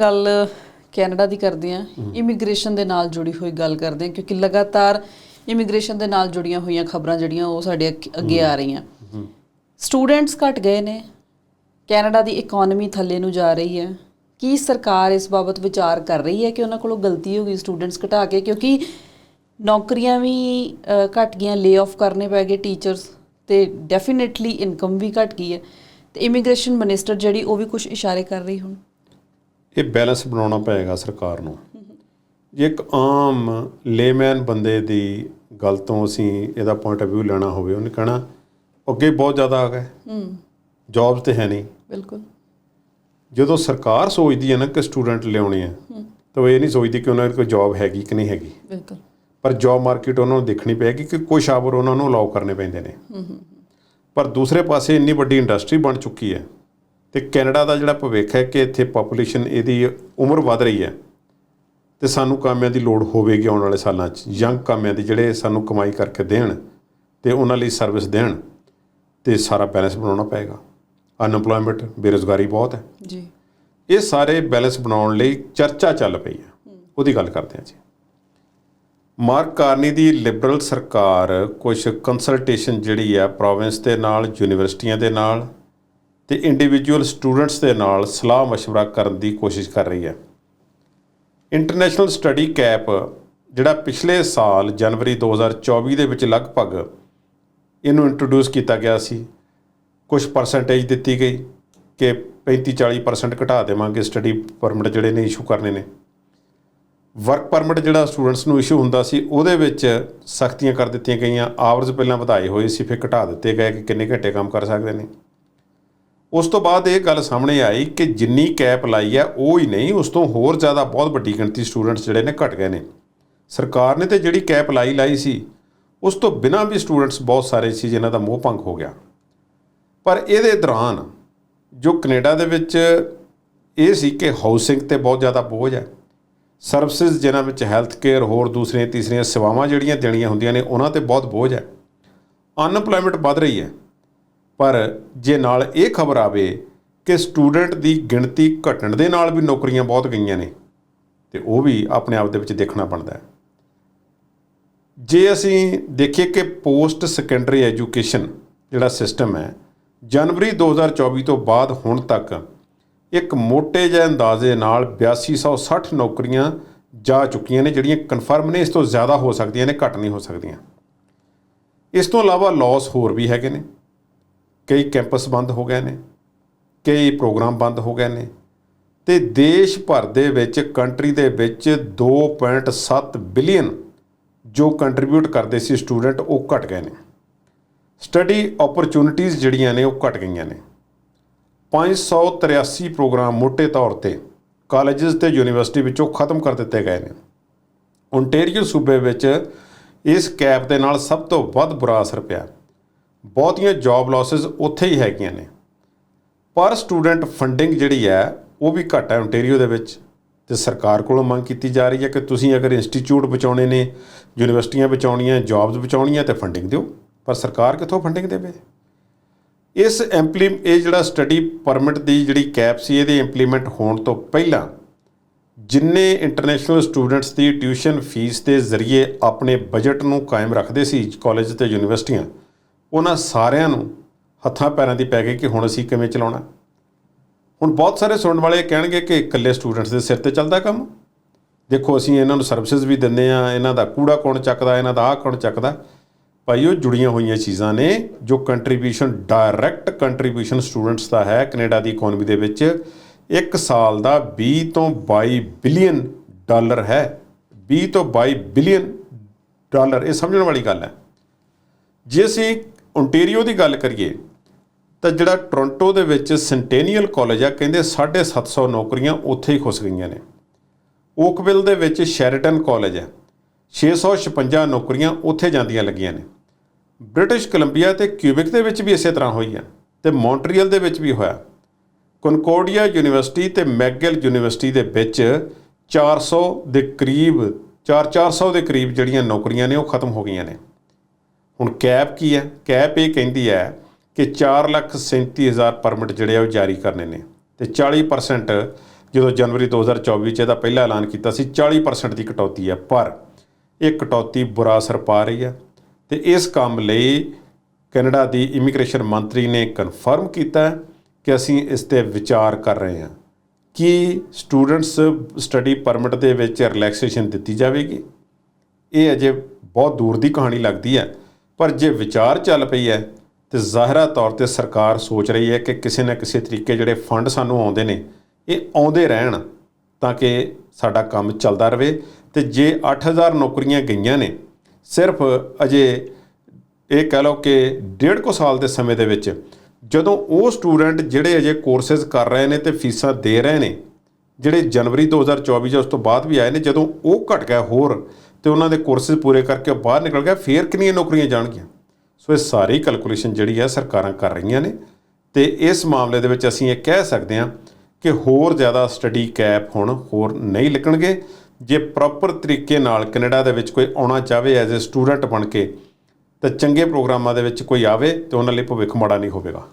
ਗੱਲ ਕੈਨੇਡਾ ਦੀ ਕਰਦੇ ਆ ਇਮੀਗ੍ਰੇਸ਼ਨ ਦੇ ਨਾਲ ਜੁੜੀ ਹੋਈ ਗੱਲ ਕਰਦੇ ਆ ਕਿਉਂਕਿ ਲਗਾਤਾਰ ਇਮੀਗ੍ਰੇਸ਼ਨ ਦੇ ਨਾਲ ਜੁੜੀਆਂ ਹੋਈਆਂ ਖਬਰਾਂ ਜਿਹੜੀਆਂ ਉਹ ਸਾਡੇ ਅੱਗੇ- ਆ ਰਹੀਆਂ। ਸਟੂਡੈਂਟਸ ਘਟ ਗਏ ਨੇ। ਕੈਨੇਡਾ ਦੀ ਇਕਨੋਮੀ ਥੱਲੇ ਨੂੰ ਜਾ ਰਹੀ ਹੈ। ਕੀ ਸਰਕਾਰ ਇਸ ਬਾਬਤ ਵਿਚਾਰ ਕਰ ਰਹੀ ਹੈ ਕਿ ਉਹਨਾਂ ਕੋਲੋਂ ਗਲਤੀ ਹੋ ਗਈ ਸਟੂਡੈਂਟਸ ਘਟਾ ਕੇ? ਕਿਉਂਕਿ ਨੌਕਰੀਆਂ ਵੀ ਘਟ ਗਈਆਂ ਲੇ ਆਫ ਕਰਨੇ ਪੈ ਗਏ ਟੀਚਰਸ ਤੇ ਡੈਫੀਨਿਟਲੀ ਇਨਕਮ ਵੀ ਘਟ ਗਈ ਹੈ। ਤੇ ਇਮੀਗ੍ਰੇਸ਼ਨ ਮਿਨਿਸਟਰ ਜਿਹੜੀ ਉਹ ਵੀ ਕੁਝ ਇਸ਼ਾਰੇ ਕਰ ਰਹੀ ਹੁਣ। ਇਹ ਬੈਲੈਂਸ ਬਣਾਉਣਾ ਪਏਗਾ ਸਰਕਾਰ ਨੂੰ। ਜੇ ਇੱਕ ਆਮ ਲੇਮੈਨ ਬੰਦੇ ਦੀ ਗੱਲ ਤੋਂ ਅਸੀਂ ਇਹਦਾ ਪੁਆਇੰਟ ਆਫ View ਲੈਣਾ ਹੋਵੇ ਉਹਨੇ ਕਹਿਣਾ ਅੱਗੇ ਬਹੁਤ ਜ਼ਿਆਦਾ ਆ ਗਏ। ਹੂੰ। ਜੌਬਸ ਤੇ ਹੈ ਨਹੀਂ। ਬਿਲਕੁਲ। ਜਦੋਂ ਸਰਕਾਰ ਸੋਚਦੀ ਹੈ ਨਾ ਕਿ ਸਟੂਡੈਂਟ ਲਿਆਉਣੇ ਆ ਤਾਂ ਉਹ ਇਹ ਨਹੀਂ ਸੋਚਦੀ ਕਿ ਉਹਨਾਂ ਕੋਲ ਜੌਬ ਹੈਗੀ ਕਿ ਨਹੀਂ ਹੈਗੀ। ਬਿਲਕੁਲ। ਪਰ ਜੌਬ ਮਾਰਕੀਟ ਉਹਨਾਂ ਨੂੰ ਦੇਖਣੀ ਪਏਗੀ ਕਿ ਕੁਝ ਆਵਰ ਉਹਨਾਂ ਨੂੰ ਅਲਾਉ ਕਰਨੇ ਪੈਂਦੇ ਨੇ। ਪਰ ਦੂਸਰੇ ਪਾਸੇ ਇੰਨੀ ਵੱਡੀ ਇੰਡਸਟਰੀ ਬਣ ਚੁੱਕੀ ਹੈ। ਤੇ ਕੈਨੇਡਾ ਦਾ ਜਿਹੜਾ ਭਵਿੱਖ ਹੈ ਕਿ ਇੱਥੇ ਪੋਪੂਲੇਸ਼ਨ ਇਹਦੀ ਉਮਰ ਵਧ ਰਹੀ ਹੈ ਤੇ ਸਾਨੂੰ ਕਾਮਿਆਂ ਦੀ ਲੋੜ ਹੋਵੇਗੀ ਆਉਣ ਵਾਲੇ ਸਾਲਾਂ 'ਚ ਯੰਗ ਕਾਮਿਆਂ ਦੀ ਜਿਹੜੇ ਸਾਨੂੰ ਕਮਾਈ ਕਰਕੇ ਦੇਣ ਤੇ ਉਹਨਾਂ ਲਈ ਸਰਵਿਸ ਦੇਣ ਤੇ ਸਾਰਾ ਬੈਲੈਂਸ ਬਣਾਉਣਾ ਪਏਗਾ। ਅਨਐਮਪਲੋਇਮੈਂਟ ਬੇਰੁਜ਼ਗਾਰੀ ਬਹੁਤ ਹੈ। ਜੀ। ਇਹ ਸਾਰੇ ਬੈਲੈਂਸ ਬਣਾਉਣ ਲਈ ਚਰਚਾ ਚੱਲ ਪਈ ਹੈ। ਉਹਦੀ ਗੱਲ ਕਰਦੇ ਹਾਂ ਜੀ। ਮਾਰਕ ਕਾਰਨੀ ਦੀ ਲਿਬਰਲ ਸਰਕਾਰ ਕੁਝ ਕੰਸਲਟੇਸ਼ਨ ਜਿਹੜੀ ਹੈ ਪ੍ਰੋਵਿੰਸ ਦੇ ਨਾਲ ਯੂਨੀਵਰਸਿਟੀਆਂ ਦੇ ਨਾਲ ਤੇ ਇੰਡੀਵਿਜੂਅਲ ਸਟੂਡੈਂਟਸ ਦੇ ਨਾਲ ਸਲਾਹ مشਵਰਾ ਕਰਨ ਦੀ ਕੋਸ਼ਿਸ਼ ਕਰ ਰਹੀ ਹੈ। ਇੰਟਰਨੈਸ਼ਨਲ ਸਟੱਡੀ ਕੈਪ ਜਿਹੜਾ ਪਿਛਲੇ ਸਾਲ ਜਨਵਰੀ 2024 ਦੇ ਵਿੱਚ ਲਗਭਗ ਇਹਨੂੰ ਇੰਟਰੋਡਿਊਸ ਕੀਤਾ ਗਿਆ ਸੀ। ਕੁਝ ਪਰਸੈਂਟੇਜ ਦਿੱਤੀ ਗਈ ਕਿ 35-40% ਘਟਾ ਦੇਵਾਂਗੇ ਸਟੱਡੀ ਪਰਮਿਟ ਜਿਹੜੇ ਨੇ ਇਸ਼ੂ ਕਰਨੇ ਨੇ। ਵਰਕ ਪਰਮਿਟ ਜਿਹੜਾ ਸਟੂਡੈਂਟਸ ਨੂੰ ਇਸ਼ੂ ਹੁੰਦਾ ਸੀ, ਉਹਦੇ ਵਿੱਚ ਸਖਤੀਆਂ ਕਰ ਦਿੱਤੀਆਂ ਗਈਆਂ। ਆਵਰਜ਼ ਪਹਿਲਾਂ ਵਧਾਏ ਹੋਏ ਸੀ, ਫਿਰ ਘਟਾ ਦਿੱਤੇ ਗਏ ਕਿ ਕਿੰਨੇ ਘੰਟੇ ਕੰਮ ਕਰ ਸਕਦੇ ਨੇ। ਉਸ ਤੋਂ ਬਾਅਦ ਇਹ ਗੱਲ ਸਾਹਮਣੇ ਆਈ ਕਿ ਜਿੰਨੀ ਕੈਪ ਲਾਈ ਹੈ, ਉਹ ਹੀ ਨਹੀਂ, ਉਸ ਤੋਂ ਹੋਰ ਜ਼ਿਆਦਾ ਬਹੁਤ ਵੱਡੀ ਗਿਣਤੀ ਸਟੂਡੈਂਟਸ ਜਿਹੜੇ ਨੇ ਘਟ ਗਏ ਨੇ। ਸਰਕਾਰ ਨੇ ਤੇ ਜਿਹੜੀ ਕੈਪ ਲਾਈ ਲਾਈ ਸੀ, ਉਸ ਤੋਂ ਬਿਨਾਂ ਵੀ ਸਟੂਡੈਂਟਸ ਬਹੁਤ ਸਾਰੇ ਸੀ ਜਿਨ੍ਹਾਂ ਦਾ ਮੋਹ ਭੰਗ ਹੋ ਗਿਆ। ਪਰ ਇਹਦੇ ਦੌਰਾਨ ਜੋ ਕੈਨੇਡਾ ਦੇ ਵਿੱਚ ਇਹ ਸੀ ਕਿ ਹਾਊਸਿੰਗ ਤੇ ਬਹੁਤ ਜ਼ਿਆਦਾ ਬੋਝ ਹੈ। ਸਰਵਿਸਿਜ਼ ਜਿਨ੍ਹਾਂ ਵਿੱਚ ਹੈਲਥ ਕੇਅਰ ਹੋਰ ਦੂਸਰੀਆਂ, ਤੀਸਰੀਆਂ ਸੇਵਾਵਾਂ ਜਿਹੜੀਆਂ ਦੇਣੀਆਂ ਹੁੰਦੀਆਂ ਨੇ, ਉਹਨਾਂ ਤੇ ਬਹੁਤ ਬੋਝ ਹੈ। ਅਨਪਲੋਇਮੈਂਟ ਵੱਧ ਰਹੀ ਹੈ। ਪਰ ਜੇ ਨਾਲ ਇਹ ਖਬਰ ਆਵੇ ਕਿ ਸਟੂਡੈਂਟ ਦੀ ਗਿਣਤੀ ਘਟਣ ਦੇ ਨਾਲ ਵੀ ਨੌਕਰੀਆਂ ਬਹੁਤ ਗਈਆਂ ਨੇ, ਤੇ ਉਹ ਵੀ ਆਪਣੇ ਆਪ ਦੇ ਵਿੱਚ ਦੇਖਣਾ ਬਣਦਾ ਹੈ। ਜੇ ਅਸੀਂ ਦੇਖੀਏ ਕਿ ਪੋਸਟ ਸੈਕੰਡਰੀ ਐਜੂਕੇਸ਼ਨ ਜਿਹੜਾ ਸਿਸਟਮ ਹੈ, ਜਨਵਰੀ 2024 ਤੋਂ ਬਾਅਦ ਹੁਣ ਤੱਕ ਇੱਕ ਮੋٹے ਜਿਹੇ ਅੰਦਾਜ਼ੇ ਨਾਲ 8260 ਨੌਕਰੀਆਂ ਜਾ ਚੁੱਕੀਆਂ ਨੇ, ਜਿਹੜੀਆਂ ਕਨਫਰਮ ਨੇ, ਇਸ ਤੋਂ ਜ਼ਿਆਦਾ ਹੋ ਸਕਦੀਆਂ ਨੇ, ਘੱਟ ਨਹੀਂ ਹੋ ਸਕਦੀਆਂ। ਇਸ ਤੋਂ ਇਲਾਵਾ ਲਾਸ ਹੋਰ ਵੀ ਹੈਗੇ ਨੇ। ਕਈ ਕੈਂਪਸ ਬੰਦ ਹੋ ਗਏ ਨੇ, ਕਈ ਪ੍ਰੋਗਰਾਮ ਬੰਦ ਹੋ ਗਏ ਨੇ ਤੇ ਦੇਸ਼ ਭਰ ਦੇ ਵਿੱਚ, ਕੰਟਰੀ ਦੇ ਵਿੱਚ 2.7 ਬਿਲੀਅਨ ਜੋ ਕੰਟਰੀਬਿਊਟ ਕਰਦੇ ਸੀ ਸਟੂਡੈਂਟ ਉਹ ਘਟ ਗਏ ਨੇ। ਸਟੱਡੀ ਓਪਰਚੁਨਿਟੀਆਂ ਜਿਹੜੀਆਂ ਨੇ ਉਹ ਘਟ ਗਈਆਂ ਨੇ। 583 ਪ੍ਰੋਗਰਾਮ ਮੋٹے ਤੌਰ ਤੇ ਕਾਲਜਸ ਤੇ ਯੂਨੀਵਰਸਿਟੀ ਵਿੱਚੋਂ ਖਤਮ ਕਰ ਦਿੱਤੇ ਗਏ ਨੇ। ਓਨਟਾਰੀਓ ਸੂਬੇ ਵਿੱਚ ਇਸ ਕੈਪ ਦੇ ਨਾਲ ਸਭ ਤੋਂ ਵੱਧ ਬੁਰਾ ਅਸਰ ਪਿਆ। ਬਹੁਤੀਆਂ ਜੌਬ ਲਾਸਸ ਉੱਥੇ ਹੀ ਹੈਗੀਆਂ ਨੇ। ਪਰ ਸਟੂਡੈਂਟ ਫੰਡਿੰਗ ਜਿਹੜੀ ਹੈ, ਉਹ ਵੀ ਘੱਟ ਹੈ ਓਨਟਾਰੀਓ ਦੇ ਵਿੱਚ ਤੇ ਸਰਕਾਰ ਕੋਲੋਂ ਮੰਗ ਕੀਤੀ ਜਾ ਰਹੀ ਹੈ ਕਿ ਤੁਸੀਂ ਅਗਰ ਇੰਸਟੀਚਿਊਟ ਬਚਾਉਣੇ ਨੇ ਯੂਨੀਵਰਸਿਟੀਆਂ ਬਚਾਉਣੀਆਂ ਜੌਬਸ ਬਚਾਉਣੀਆਂ ਤੇ ਫੰਡਿੰਗ ਦਿਓ। ਪਰ ਸਰਕਾਰ ਕਿੱਥੋਂ ਫੰਡਿੰਗ ਦੇਵੇ? ਇਸ ਐਂਪਲੀ ਇਹ ਜਿਹੜਾ ਸਟੱਡੀ ਪਰਮਿਟ ਦੀ ਜਿਹੜੀ ਕੈਪ ਸੀ, ਇਹਦੇ ਇੰਪਲੀਮੈਂਟ ਹੋਣ ਤੋਂ ਪਹਿਲਾਂ ਜਿੰਨੇ ਇੰਟਰਨੈਸ਼ਨਲ ਸਟੂਡੈਂਟਸ ਦੀ ਟਿਊਸ਼ਨ ਫੀਸ ਦੇ ਜ਼ਰੀਏ ਆਪਣੇ ਬਜਟ ਨੂੰ ਕਾਇਮ ਰੱਖਦੇ ਸੀ ਕਾਲਜ ਤੇ ਯੂਨੀਵਰਸਿਟੀਆਂ ਉਹਨਾਂ ਸਾਰਿਆਂ ਨੂੰ ਹੱਥਾਂ ਪੈਰਾਂ ਦੀ ਪੈ ਗਈ ਕਿ ਹੁਣ ਅਸੀਂ ਕਿਵੇਂ ਚਲਾਉਣਾ। ਹੁਣ ਬਹੁਤ ਸਾਰੇ ਸੁਣਨ ਵਾਲੇ ਕਹਿਣਗੇ ਕਿ ਇਕੱਲੇ ਸਟੂਡੈਂਟਸ ਦੇ ਸਿਰ ਤੇ ਚੱਲਦਾ ਕੰਮ। ਦੇਖੋ, ਅਸੀਂ ਇਹਨਾਂ ਨੂੰ ਸਰਵਿਸਿਜ਼ ਵੀ ਦਿੰਦੇ ਆ ਇਹਨਾਂ ਦਾ ਕੂੜਾ ਕੌਣ ਚੱਕਦਾ, ਇਹਨਾਂ ਦਾ ਆਹ ਕੌਣ ਚੱਕਦਾ। ਭਾਈ ਉਹ ਜੁੜੀਆਂ ਹੋਈਆਂ ਚੀਜ਼ਾਂ ਨੇ ਜੋ ਕੰਟਰੀਬਿਊਸ਼ਨ ਡਾਇਰੈਕਟ ਕੰਟਰੀਬਿਊਸ਼ਨ ਸਟੂਡੈਂਟਸ ਦਾ ਹੈ ਕੈਨੇਡਾ ਦੀ ਇਕਨੋਮੀ ਦੇ ਵਿੱਚ। ਇੱਕ ਸਾਲ ਦਾ 20 ਤੋਂ 22 ਬਿਲੀਅਨ ਡਾਲਰ ਹੈ। 20 ਤੋਂ 22 ਬਿਲੀਅਨ ਡਾਲਰ, ਇਹ ਸਮਝਣ ਵਾਲੀ ਗੱਲ ਹੈ। ਜੇ ਅਸੀਂ ਓਨਟਾਰੀਓ ਦੀ ਗੱਲ ਕਰੀਏ, ਤਾਂ ਜਿਹੜਾ ਟੋਰਾਂਟੋ ਦੇ ਵਿੱਚ ਸੈਂਟੇਨੀਅਲ ਕਾਲਜ ਆ, ਕਹਿੰਦੇ 750 ਨੌਕਰੀਆਂ ਉੱਥੇ ਹੀ ਖੁੱਸ ਗਈਆਂ ਨੇ। ਓਕਵਿਲ ਦੇ ਵਿੱਚ ਸ਼ੈਰਟਨ ਕਾਲਜ ਹੈ 656 ਨੌਕਰੀਆਂ ਉੱਥੇ ਜਾਂਦੀਆਂ ਲੱਗੀਆਂ ਨੇ। ਬ੍ਰਿਟਿਸ਼ ਕੋਲੰਬੀਆ ਤੇ ਕਿਊਬਿਕ ਦੇ ਵਿੱਚ ਵੀ ਇਸੇ ਤਰ੍ਹਾਂ ਹੋਈ ਹੈ ਤੇ ਮੌਂਟਰੀਅਲ ਦੇ ਵਿੱਚ ਵੀ ਹੋਇਆ। ਕਨਕੋਰਡੀਆ ਯੂਨੀਵਰਸਿਟੀ ਤੇ ਮੈਗਿਲ ਯੂਨੀਵਰਸਿਟੀ ਦੇ ਵਿੱਚ 400 ਦੇ ਕਰੀਬ 4-400 ਦੇ ਕਰੀਬ ਜਿਹੜੀਆਂ ਨੌਕਰੀਆਂ ਨੇ, ਉਹ ਖਤਮ ਹੋ ਗਈਆਂ ਨੇ। ਹੁਣ ਕੈਪ ਕੀ ਹੈ? ਕੈਪ ਇਹ ਕਹਿੰਦੀ ਹੈ ਕਿ 4 ਲੱਖ 37000 ਪਰਮਿਟ ਜਿਹੜੇ ਆ ਉਹ ਜਾਰੀ ਕਰਨੇ ਨੇ ਤੇ 40% ਜਦੋਂ ਜਨਵਰੀ 2024 ਚ ਇਹਦਾ ਪਹਿਲਾ ਐਲਾਨ ਕੀਤਾ ਸੀ 40% ਦੀ ਕਟੌਤੀ ਹੈ। ਪਰ ਇਹ ਕਟੌਤੀ ਬੁਰਾ ਅਸਰ ਪਾ ਰਹੀ ਹੈ ਤੇ ਇਸ ਕੰਮ ਲਈ ਕੈਨੇਡਾ ਦੀ ਇਮੀਗ੍ਰੇਸ਼ਨ ਮੰਤਰੀ ਨੇ ਕਨਫਰਮ ਕੀਤਾ ਕਿ ਅਸੀਂ ਇਸ ਤੇ ਵਿਚਾਰ ਕਰ ਰਹੇ ਹਾਂ। ਕਿ ਸਟੂਡੈਂਟਸ ਸਟੱਡੀ ਪਰਮਿਟ ਦੇ ਵਿੱਚ ਰਿਲੈਕਸੇਸ਼ਨ ਦਿੱਤੀ ਜਾਵੇਗੀ? ਇਹ ਅਜੇ ਬਹੁਤ ਦੂਰ ਦੀ ਕਹਾਣੀ ਲੱਗਦੀ ਹੈ। ਪਰ ਜੇ ਵਿਚਾਰ ਚੱਲ ਪਈ ਹੈ ਤੇ ਜ਼ਾਹਿਰਾ ਤੌਰ ਤੇ ਸਰਕਾਰ ਸੋਚ ਰਹੀ ਹੈ ਕਿ ਕਿਸੇ ਨਾ ਕਿਸੇ ਤਰੀਕੇ ਜਿਹੜੇ ਫੰਡ ਸਾਨੂੰ ਆਉਂਦੇ ਨੇ, ਇਹ ਆਉਂਦੇ ਰਹਿਣ ਤਾਂ ਕਿ ਸਾਡਾ ਕੰਮ ਚੱਲਦਾ ਰਹੇ। ਤੇ ਜੇ 8000 ਨੌਕਰੀਆਂ ਗਈਆਂ ਨੇ, ਸਿਰਫ ਅਜੇ ਇਹ ਕਹਿ ਲਓ ਕਿ ਡੇਢ ਕੁ ਸਾਲ ਦੇ ਸਮੇਂ ਦੇ ਵਿੱਚ, ਜਦੋਂ ਉਹ ਸਟੂਡੈਂਟ ਜਿਹੜੇ ਅਜੇ ਕੋਰਸਸ ਕਰ ਰਹੇ ਨੇ ਤੇ ਫੀਸਾਂ ਦੇ ਰਹੇ ਨੇ, ਜਿਹੜੇ ਜਨਵਰੀ 2024 ਜਾਂ ਉਸ ਤੋਂ ਬਾਅਦ ਵੀ ਆਏ ਨੇ, ਜਦੋਂ ਉਹ ਘਟ ਗਿਆ ਹੋਰ ਤੇ ਉਹਨਾਂ ਦੇ ਕੋਰਸਸ ਪੂਰੇ ਕਰਕੇ ਉਹ ਬਾਹਰ ਨਿਕਲ ਗਿਆ, ਫੇਰ ਕਿੰਨੀਆਂ ਨੌਕਰੀਆਂ ਜਾਣਗੀਆਂ? ਸੋ ਇਹ ਸਾਰੀ ਕੈਲਕੂਲੇਸ਼ਨ ਜਿਹੜੀ ਹੈ ਸਰਕਾਰਾਂ ਕਰ ਰਹੀਆਂ ਨੇ ਤੇ ਇਸ ਮਾਮਲੇ ਦੇ ਵਿੱਚ ਅਸੀਂ ਇਹ ਕਹਿ ਸਕਦੇ ਹਾਂ ਕਿ ਹੋਰ ਜ਼ਿਆਦਾ ਸਟੱਡੀ ਕੈਪ ਹੁਣ ਹੋਰ ਨਹੀਂ ਲੱਗਣਗੇ। ਜੇ ਪ੍ਰੋਪਰ ਤਰੀਕੇ ਨਾਲ ਕੈਨੇਡਾ ਦੇ ਵਿੱਚ ਕੋਈ ਆਉਣਾ ਚਾਹਵੇ ਐਜ਼ ਅ ਸਟੂਡੈਂਟ ਬਣ ਕੇ, ਤਾਂ ਚੰਗੇ ਪ੍ਰੋਗਰਾਮਾਂ ਦੇ ਵਿੱਚ ਕੋਈ ਆਵੇ ਤੇ ਉਹਨਾਂ ਲਈ ਭਵਿੱਖ ਮਾੜਾ ਨਹੀਂ ਹੋਵੇਗਾ।